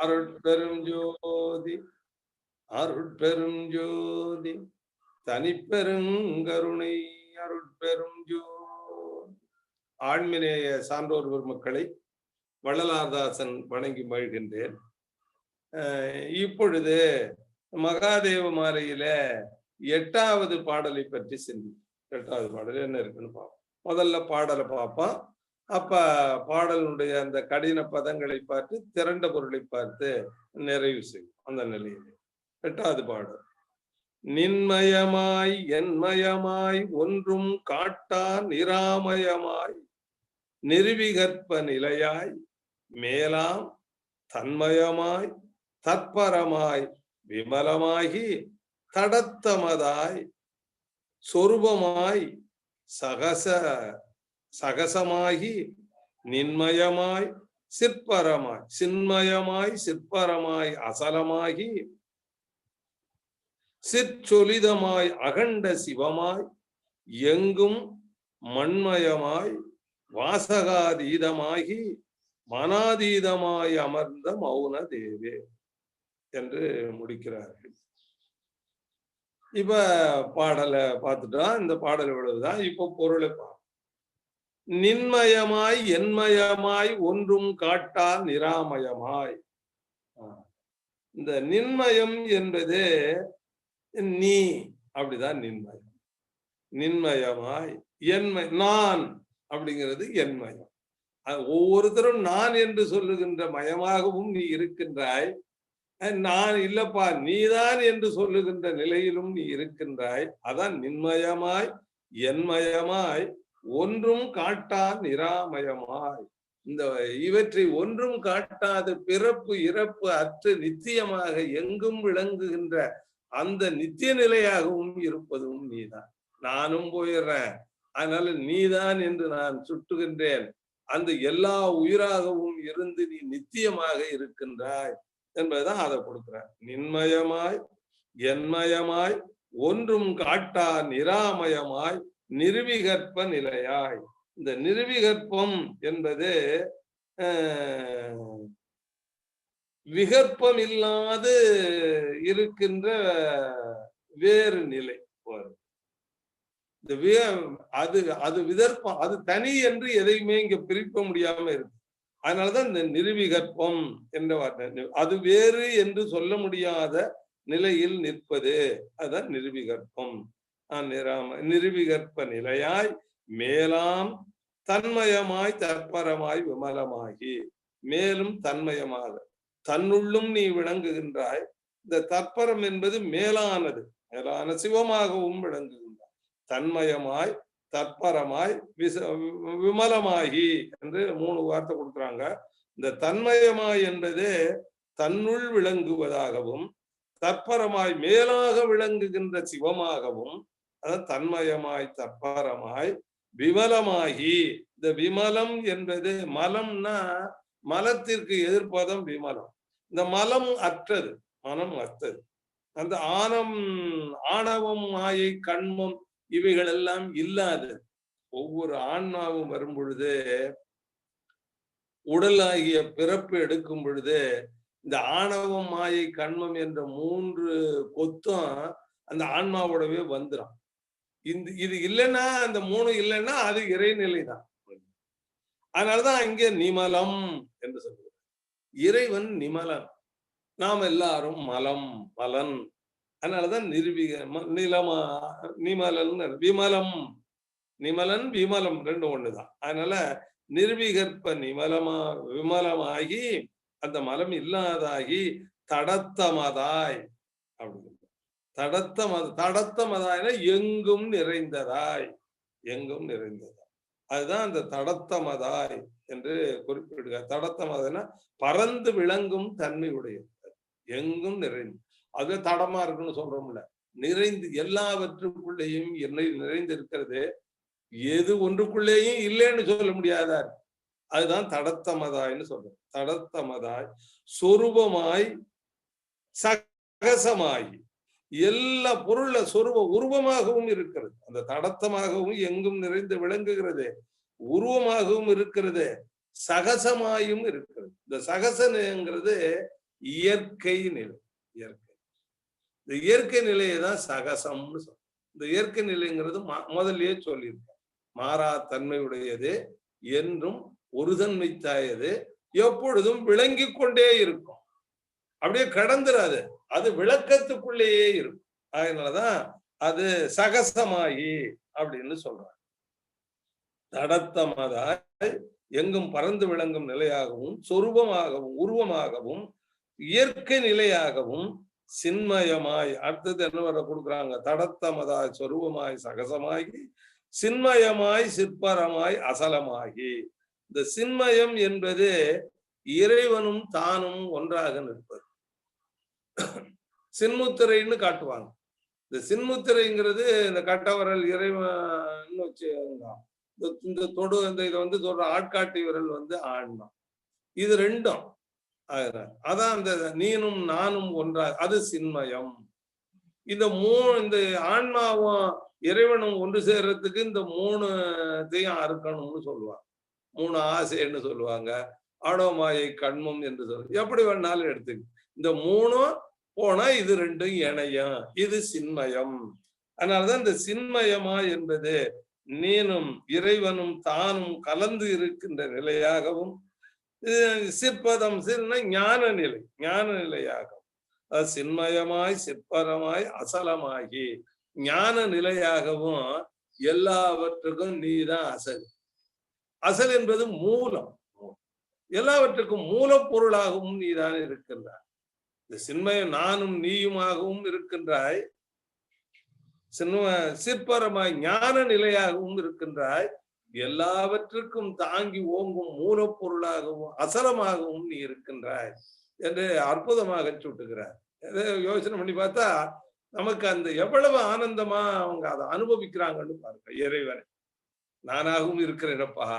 அருட்பெரும் ஜோதி அருட்பெரும் ஜோதி தனிப்பெருங்கருணை அருட்பெரும் ஜோதி. ஆண்மினேய சான்றோர் பெருமக்களை வள்ளலார்தாசன் வணங்கி மகிழ்கின்றேன். இப்பொழுது மகாதேவ மாலையில எட்டாவது பாடலை பற்றி சிந்தி எட்டாவது பாடல் என்ன இருக்குன்னு பார்ப்போம். முதல்ல பாடலை பார்ப்போம். அப்ப பாடலுடைய அந்த கடின பதங்களை பார்த்து திரண்ட பொருளை பார்த்து நிறைவு செய்யும் அந்த நிலையிலே. எட்டாவது பாடல். நின்மயமாய் என்மயமாய் ஒன்றும் காட்டா நிராமயமாய் நிருவிகற்ப நிலையாய் மேலாம் தன்மயமாய் தற்பரமாய் விமலமாகி தடத்தமதாய் சொருபமாய் சகச சகசமாகி நின்மயமாய் சிற்பரமாய் சின்மயமாய் சிற்பரமாய் அசலமாகி சிற்சொலிதமாய் அகண்ட சிவமாய் எங்கும் மண்மயமாய் வாசகாதீதமாகி மனாதீதமாய் அமர்ந்த மௌன தேவே என்று முடிக்கிறார்கள். இப்ப பாடலை பார்த்துட்டா இந்த பாடல் இவ்வளவுதான். இப்போ பொருளை பார்ப்போம். நின்மயமாய் என்மயமாய் ஒன்றும் காட்டா நிராமயமாய். இந்த நின்மயம் என்பது நீ அப்படிதான் நின்மயம். நின்மயமாய் என்மய நான் அப்படிங்கிறது என்மயம். ஒவ்வொருத்தரும் நான் என்று சொல்லுகின்ற மயமாகவும் நீ இருக்கின்றாய். நான் இல்லப்பா நீதான் என்று சொல்லுகின்ற நிலையிலும் நீ இருக்கின்றாய். அதான் நின்மயமாய் என்மயமாய் ஒன்றும் காட்டா நிராமயமாய். இந்த இவற்றை ஒன்றும் காட்டாத பிறப்பு இறப்பு அற்று நித்தியமாக எங்கும் விளங்குகின்ற அந்த நித்திய நிலையாகவும் இருப்பதும் நீதான். நானும் போயிடுறேன். அதனால நீதான் என்று நான் சுட்டுகின்றேன். அந்த எல்லா உயிராகவும் இருந்து நீ நித்தியமாக இருக்கின்றாய் என்பதுதான் அதை கொடுக்கிறார். நின்மயமாய் என்மயமாய் ஒன்றும் காட்டா நிராமயமாய் நிருவிகற்ப நிலையாய். இந்த நிருவிகற்பம் என்பது விகற்பம் இல்லாது இருக்கின்ற வேறு நிலை இந்த அது அது விதற்பம் அது தனி என்று எதையுமே இங்க பிரிக்க முடியாம இருக்கு. அதனாலதான் இந்த நிருவிகற்பம் என்ற வார்த்தை. அது வேறு என்று சொல்ல முடியாத நிலையில் நிற்பது. அதுதான் நிருவிகற்பம். நிராம நிருவிகற்ப நிலையாய் மேலாம் தன்மயமாய் தற்பரமாய் விமலமாகி. மேலும் தன்மயமாக தன்னுள்ளும் நீ விளங்குகின்றாய். இந்த தற்பரம் என்பது மேலானது மேலான சிவமாகவும் விளங்குகின்றாய். தன்மயமாய் தற்பரமாய் விச விமலமாகி என்று மூணு வார்த்தை கொடுக்குறாங்க. இந்த தன்மயமாய் என்பது தன்னுள் விளங்குவதாகவும் தற்பரமாய் மேலாக விளங்குகின்ற சிவமாகவும் அதாவது தன்மயமாய் தற்பரமாய் விமலமாகி. இந்த விமலம் என்பது மலம்னா மலத்திற்கு எதிர்ப்பதம் விமலம். இந்த மலம் அற்றது மனம் அற்றது. அந்த ஆணம் ஆணவம் மாயை கண்மம் இவைகள் எல்லாம் இல்லாது ஒவ்வொரு ஆன்மாவும் வரும் பொழுது உடலாகிய பிறப்பு எடுக்கும் பொழுது இந்த ஆணவம் மாயை கண்மம் என்ற மூன்று கொத்தம் அந்த ஆன்மாவோடவே வந்துடும் இந்த இது இல்லைன்னா அந்த மூணு இல்லைன்னா அது இறைநிலை தான். அதனாலதான் இங்க நிமலம் என்று சொல்லுவார் இறைவன் நிமலன். நாம் எல்லாரும் மலம் மலன். அதனாலதான் நிர்வீக நிலமா நிமலன் விமலம். நிமலன் விமலம் ரெண்டு ஒண்ணுதான். அதனால நிர்விகற்ப நிமலமா விமலமாகி அந்த மலம் இல்லாதாகி தடத்தமதாய் தடத்த மத தடத்த தடத்தமதாய்னா எங்கும் நிறைந்ததாய் எங்கும் நிறைந்ததாய். அதுதான் அந்த தடத்த மதாய் என்று குறிப்பிடுகிறார். தடத்தமதாய்னா பறந்து விளங்கும் தன்மை உடையது. எங்கும் நிறைந்து அது தடமா இருக்குன்னு சொல்றோம்ல. நிறைந்து எல்லாவற்றுக்குள்ளேயும் நிறைந்து இருக்கிறது எது ஒன்றுக்குள்ளேயும் இல்லைன்னு சொல்ல முடியாதா அதுதான் தடத்தமதாய்னு சொல்றோம். தடத்தமதாய் சொரூபமாய் சகசமாய். எல்லா பொருள சொருவ உருவமாகவும் இருக்கிறது. அந்த தடத்தமாகவும் எங்கும் நிறைந்து விளங்குகிறது உருவமாகவும் இருக்கிறது சகசமாயும் இருக்கிறது. இந்த சகசனுங்கிறது இயற்கை நிலை இயற்கை. இந்த இயற்கை நிலையை தான் சகசம்னு சொல்றோம் இந்த இயற்கை நிலைங்கிறது முதல்லயே சொல்லியிருக்கேன் மாறா தன்மையுடையது என்றும் ஒருதன்மை தாயது எப்பொழுதும் விளங்கி கொண்டே இருக்கும். அப்படியே கடந்துராது அது விளக்கத்துக்குள்ளேயே இருக்கும். அதனாலதான் அது சகசமாயி அப்படின்னு சொல்றாங்க. தடத்தமதாய் எங்கும் பறந்து விளங்கும் நிலையாகவும் சொரூபமாகவும் உருவமாகவும் இயற்கை நிலையாகவும் சின்மயமாய் அடுத்தது என்ன வர கொடுக்குறாங்க? தடத்தமதாய் சொரூபமாய் சகசமாகி சின்மயமாய் சிற்பரமாய் அசலமாகி. இந்த சின்மயம் என்பது இறைவனும் தானும் ஒன்றாக நிற்பது. சின்முத்திரைன்னு காட்டுவாங்க. இந்த சின்முத்திரைங்கிறது இந்த கட்டவரல் இறைவன் வச்சு இந்த தொடு இந்த இதை வந்து சொல்ற ஆட்காட்டி விரல் வந்து ஆன்மா இது ரெண்டும். அதான் அந்த நீனும் நானும் ஒன்றா அது சின்மயம். இந்த மூ இந்த ஆன்மாவும் இறைவனும் ஒன்று சேர்றதுக்கு இந்த மூணு இதையும் அறுக்கணும்னு சொல்லுவாங்க. மூணு ஆசைன்னு சொல்லுவாங்க. ஆடோமாயை கண்மம் என்று சொல்லுவாங்க எப்படி வேணாலும் எடுத்துக்க. இந்த மூணும் போனா இது ரெண்டும் இணையம் இது சின்மயம். அதனாலதான் இந்த சின்மயமா என்பது நீனும் இறைவனும் தானும் கலந்து இருக்கின்ற நிலையாகவும் சிற்பதம் சின்ன ஞான நிலை ஞான நிலையாகும். சின்மயமாய் சிற்பரமாய் அசலமாகி ஞான நிலையாகவும் எல்லாவற்றுக்கும் நீதான் அசல். அசல் என்பது மூலம். எல்லாவற்றுக்கும் மூலப்பொருளாகவும் நீதான் இருக்கின்றாய். இந்த சின்மயம் நானும் நீயுமாகவும் இருக்கின்றாய். சின்ம சிற்பரமாய் ஞான நிலையாகவும் இருக்கின்றாய். எல்லாவற்றுக்கும் தாங்கி ஓங்கும் மூலப்பொருளாகவும் அசலமாகவும் நீ இருக்கின்றாய் என்று அற்புதமாக சுட்டுகிறார். யோசனை பண்ணி பார்த்தா நமக்கு அந்த எவ்வளவு ஆனந்தமா அவங்க அதை அனுபவிக்கிறாங்கன்னு பாருங்க இறைவனை. நானாகவும் இருக்கிறேனப்பா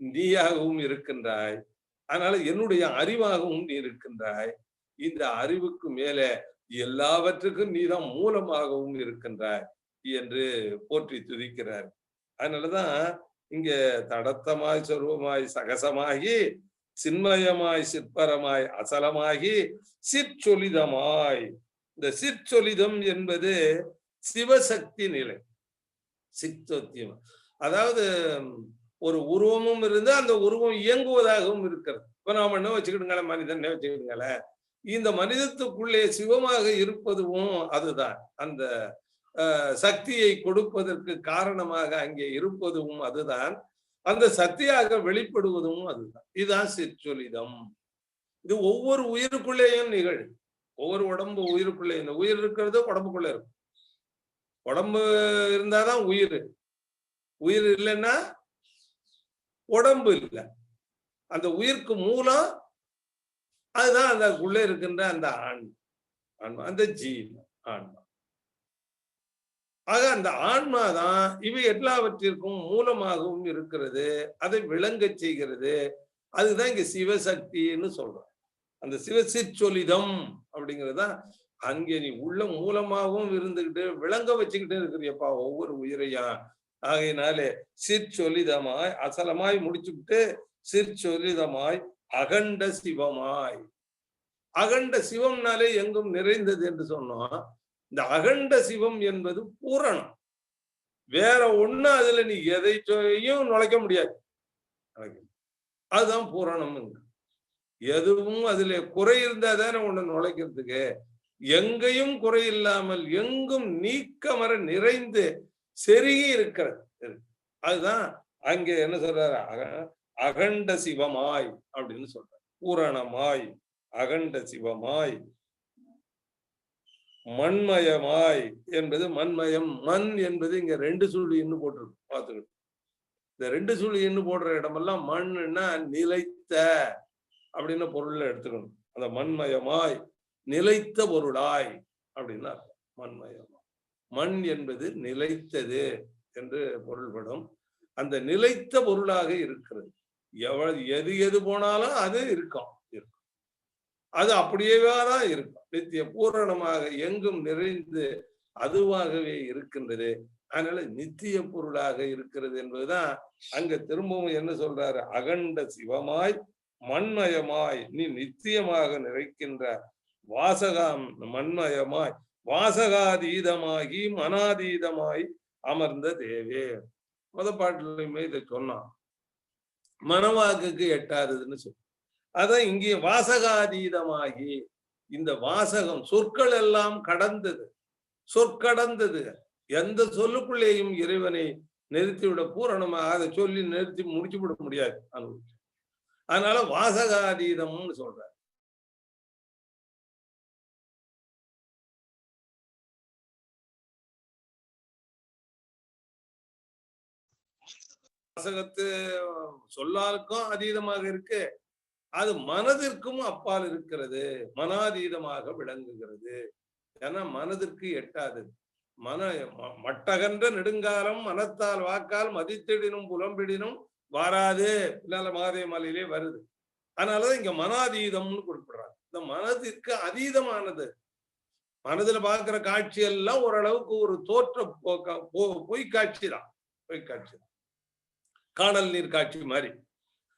நீயாகவும் இருக்கின்றாய். அதனால என்னுடைய அறிவாகவும் நீ இருக்கின்றாய். இந்த அறிவுக்கு மேலே எல்லாவற்றுக்கும் நீதான் மூலமாகவும் இருக்கின்றாய் என்று போற்றி துதிக்கிறார். அதனாலதான் இங்க தடத்தமாய் சொருவமாய் சகசமாகி சின்மயமாய் சிற்பரமாய் அசலமாகி சிற்சொலிதமாய் இந்த சிற்சொலிதம் என்பது சிவசக்தி நிலை. சித்தோத்தியம். அதாவது ஒரு உருவமும் இருந்து அந்த உருவம் இயங்குவதாகவும் இருக்கிறது. இப்ப நாம என்ன வச்சுக்கிடுங்களேன்? மனிதன் வச்சுக்கிடுங்களேன்? இந்த மனிதத்துக்குள்ளே சிவமாக இருப்பதும் அதுதான். அந்த சக்தியை கொடுப்பதற்கு காரணமாக அங்கே இருப்பதும் அதுதான். அந்த சக்தியாக வெளிப்படுவதும் அதுதான். இதுதான் சிற்சொலிதம். இது ஒவ்வொரு உயிருக்குள்ளேயும் நிகழ் ஒவ்வொரு உடம்பு உயிருக்குள்ளே இந்த உயிர் இருக்கிறது உடம்புக்குள்ள இருக்கும். உடம்பு இருந்தாதான் உயிர். உயிர் இல்லைன்னா உடம்பு இல்லை. அந்த உயிருக்கு மூலம் அதுதான் அந்த உள்ளே இருக்கின்ற அந்த ஆண். ஆன்மா அந்த ஜீவன் ஆன்மா. ஆக அந்த ஆன்மா தான் இவை எல்லாவற்றிற்கும் மூலமாகவும் இருக்கிறது. அதை விளங்க செய்கிறது. அதுதான் இங்க சிவசக்தின்னு சொல்றோம். அந்த சிவசிற்சொலிதம் அப்படிங்கிறது தான் அங்கே நீ உள்ள மூலமாகவும் இருந்துகிட்டு விளங்க வச்சுக்கிட்டே இருக்கிறியப்பா ஒவ்வொரு உயிரையா. ஆகையினாலே சிற்சொலிதமாய் அசலமாய் முடிச்சுக்கிட்டு சிற்சொலிதமாய் அகண்ட சிவமாய். அகண்ட சிவம்னாலே எங்கும் நிறைந்தது என்று சொன்னோம். இந்த அகண்ட சிவம் என்பது பூரணம். வேற ஒண்ணு அதுல நீ எதையும் நுழைக்க முடியாது. அதுதான் பூரணம் எதுவும் அதுல குறை இருந்தா தானே ஒண்ணு நுழைக்கிறதுக்கு. எங்கேயும் குறை இல்லாமல் எங்கும் நீக்கமர நிறைந்து செருகி இருக்கிறது. அதுதான் அங்க என்ன சொல்றாரு? அகண்ட சிவமாய் அப்படின்னு சொல்ற பூரணமாய். அகண்ட சிவமாய். மண்மயமாய் என்பது மண்மயம் மண் என்பது இங்க ரெண்டு சுழி இன்னும் போட்டிருக்கு பார்த்துக்கிட்டு இந்த ரெண்டு சுழி இன்னும் போடுற இடமெல்லாம் மண்ணுன்னா நிலைத்த அப்படின்னு பொருள்ல எடுத்துக்கணும். அந்த மண்மயமாய் நிலைத்த பொருளாய் அப்படின்னா மண்மயமாய். மண் என்பது நிலைத்தது என்று பொருள்படும். அந்த நிலைத்த பொருளாக இருக்கிறது. எவ்வளவு எது எது போனாலும் அது இருக்கும். அது அப்படியேவா தான் இருக்கும். நித்திய பூரணமாக எங்கும் நிறைந்து அதுவாகவே இருக்கின்றது. அதனால நித்திய பொருளாக இருக்கிறது என்பதுதான் அங்க திரும்பவும் என்ன சொல்றாரு? அகண்ட சிவமாய் மண்மயமாய் நீ நித்தியமாக நிறைக்கின்ற வாசகம் மண்மயமாய் வாசகாதீதமாகி மனாதீதமாய் அமர்ந்த தேவே. முத பாட்டிலுமே இதை சொன்னான். மனவாக்குக்கு எட்டாததுன்னு சொல்லு. அதான் இங்கே வாசகாதீதமாகி இந்த வாசகம் சொற்கள் எல்லாம் கடந்தது. சொற்கடந்தது. எந்த சொல்லுக்குள்ளேயும் இறைவனை நிறுத்திவிட பூரணமாக அதை சொல்லி நிறுத்தி முடிச்சு விட முடியாது. அனுபவிச்சு அதனால வாசகாதீதம்னு சொல்ற வாசகத்து சொல்லாருக்கும் அதீதமாக இருக்கு. அது மனதிற்கும் அப்பால் இருக்கிறது. மனாதீதமாக விளங்குகிறது. ஏன்னா மனதிற்கு எட்டாது. மன மட்டகன்ற நெடுங்காலம் மனத்தால் வாக்கால் மதித்திடினும் புலம்பிடினும் வாராது. பின்னால மகாதேவ மாலையிலே வருது. அதனாலதான் இங்க மனாதீதம்னு குறிப்பிடுறாங்க. இந்த மனதிற்கு அதீதமானது. மனதுல பாக்குற காட்சி எல்லாம் ஓரளவுக்கு ஒரு தோற்ற பொய் காட்சி தான். பொய்க்காட்சி தான். காணல் நீர் காட்சி மாதிரி.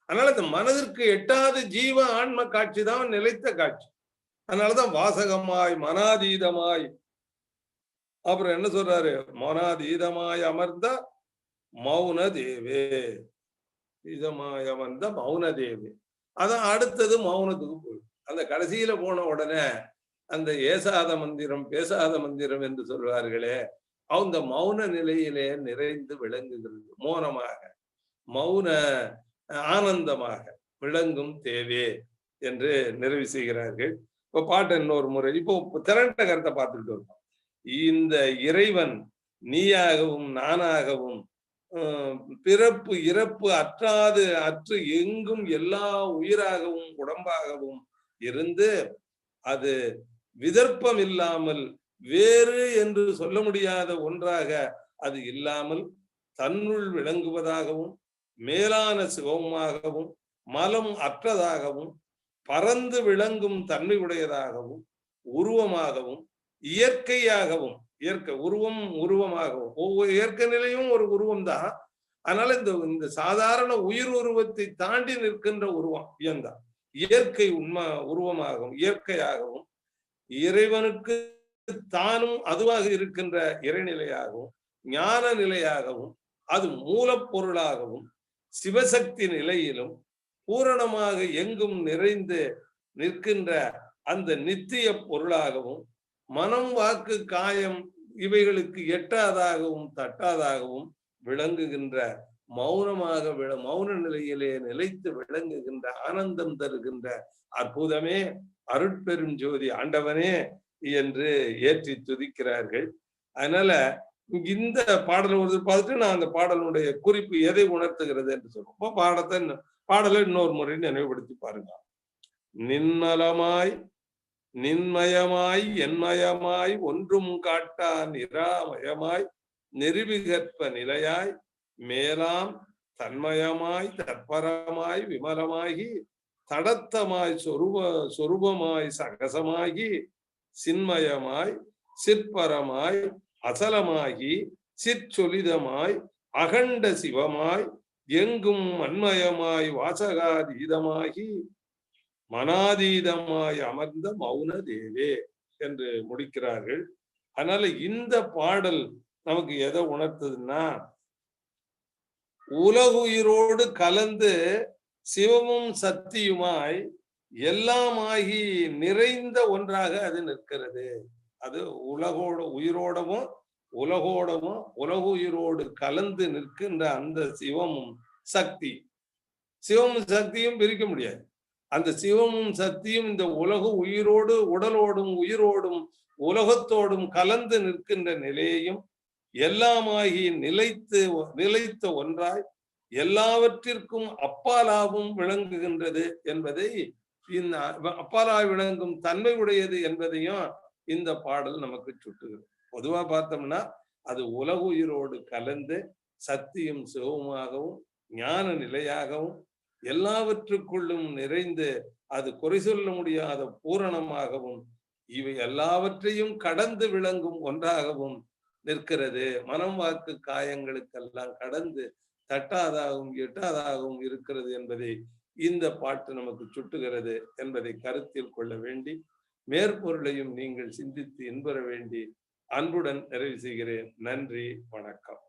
அதனால இந்த மனதிற்கு எட்டாத ஜீவ ஆன்ம காட்சி தான் நிலைத்த காட்சி. அதனாலதான் வாசகமாய் மனாதீதமாய். அப்புறம் என்ன சொல்றாரு? மனாதீதமாய் அமர்ந்த மௌன தேவே இதமாய் அமர்ந்த மௌன தேவி அதான் அடுத்தது மௌனத்துக்கு போய் அந்த கடைசியில போன உடனே அந்த ஏசாத மந்திரம் பேசாத மந்திரம் என்று சொல்வார்களே அந்த மௌன நிலையிலே நிறைந்து விளங்குகிறது. மௌனமாக. மௌன ஆனந்தமாக விளங்கும் தேவே என்று நிறைவு செய்கிறார்கள். இப்போ பாட்டு இன்னொரு முறை இப்போ திரண்ட கருத்தை பார்த்துட்டு இருக்கோம் இந்த இறைவன் நீயாகவும் நானாகவும் பிறப்பு இறப்பு அற்றாது அற்று எங்கும் எல்லா உயிராகவும் உடம்பாகவும் இருந்து அது விதர்ப்பம் இல்லாமல் வேறு என்று சொல்ல முடியாத ஒன்றாக அது இல்லாமல் தன்னுள் விளங்குவதாகவும் மேலான சிவமாகவும் மலம் அற்றதாகவும் பறந்து விளங்கும் தன்மை உடையதாகவும் உருவமாகவும் இயற்கையாகவும் இயற்கை உருவம் உருவமாகவும் ஒவ்வொரு இயற்கை நிலையும் ஒரு உருவம் தான் அதனால இந்த இந்த சாதாரண உயிர் உருவத்தை தாண்டி நிற்கின்ற உருவம் இயந்தான். இயற்கை உண்மை உருவமாகவும் இயற்கையாகவும் இறைவனுக்கு தானும் அதுவாக இருக்கின்ற இறைநிலையாகவும் ஞான நிலையாகவும் அது மூலப்பொருளாகவும் சிவசக்தி நிலையிலும் பூரணமாக எங்கும் நிறைந்து நிற்கின்ற அந்த நித்திய பொருளாகவும் மனம் வாக்கு காயம் இவைகளுக்கு எட்டாதாகவும் தட்டாதாகவும் விளங்குகின்ற மௌனமாக விள மௌன நிலையிலே நிலைத்து விளங்குகின்ற ஆனந்தம் தருகின்ற அற்புதமே அருட்பெரும் ஜோதி ஆண்டவனே என்று ஏற்றி துதிக்கிறார்கள். அதனால இந்த பாடல் ஒரு பார்த்துட்டு நான் அந்த பாடலுடைய குறிப்பு எதை உணர்த்துகிறது என்று சொல்லுவோம் பாடத்தை பாடலை இன்னொரு முறை நினைவுபடுத்தி பாருங்க. நின்னலமாய் நின்மயமாய் என்மயமாய் ஒன்றும் காட்டா நிராமயமாய் நெருவிகற்ப நிலையாய் மேலாம் தன்மயமாய் தற்பரமாய் விமலமாகி தடத்தமாய் சொருப சொரூபமாய் சகசமாகி சின்மயமாய் சிற்பரமாய் அசலமாகி சிற்சொலிதமாய் அகண்ட சிவமாய் எங்கும் அன்மயமாய் வாசகாதீதமாகி மனாதீதமாய் அமர்ந்த மௌன தேவே என்று முடிக்கிறார்கள். அதனால இந்த பாடல் நமக்கு எதை உணர்த்ததுன்னா உலகுயிரோடு கலந்து சிவமும் சக்தியுமாய் எல்லாமாகி நிறைந்த ஒன்றாக அது நிற்கிறது. அது உலகோட உயிரோடவும் உலகோடவும் உலக உயிரோடு கலந்து நிற்கின்ற அந்த சிவமும் சக்தி. சிவமும் சக்தியும் பிரிக்க முடியாது. அந்த சிவமும் சக்தியும் இந்த உலக உயிரோடு உடலோடும் உயிரோடும் உலகத்தோடும் கலந்து நிற்கின்ற நிலையையும் எல்லாமாகி நிலைத்து நிலைத்த ஒன்றாய் எல்லாவற்றிற்கும் அப்பாலாவும் விளங்குகின்றது என்பதை இந்த அப்பாலாய் விளங்கும் தன்மை உடையது என்பதையும் இந்த பாடல் நமக்கு சுட்டுகிறது பொதுவா பார்த்தோம்னா அது உலக உயிரோடு கலந்து சக்தியும் சிவமாகவும் ஞான நிலையாகவும் எல்லாவற்றுக்குள்ளும் நிறைந்து அது குறை சொல்ல முடியாத பூரணமாகவும் இவை எல்லாவற்றையும் கடந்து விளங்கும் ஒன்றாகவும் நிற்கிறது. மனம் வாக்கு காயங்களுக்கெல்லாம் கடந்து தட்டாதாகவும் எட்டாதாகவும் இருக்கிறது என்பதை இந்த பாட்டு நமக்கு சுட்டுகிறது என்பதை கருத்தில் கொள்ள வேண்டி மேற்பொருளையும் நீங்கள் சிந்தித்து இன்புற வேண்டி அன்புடன் நிறைவு செய்கிறேன். நன்றி வணக்கம்.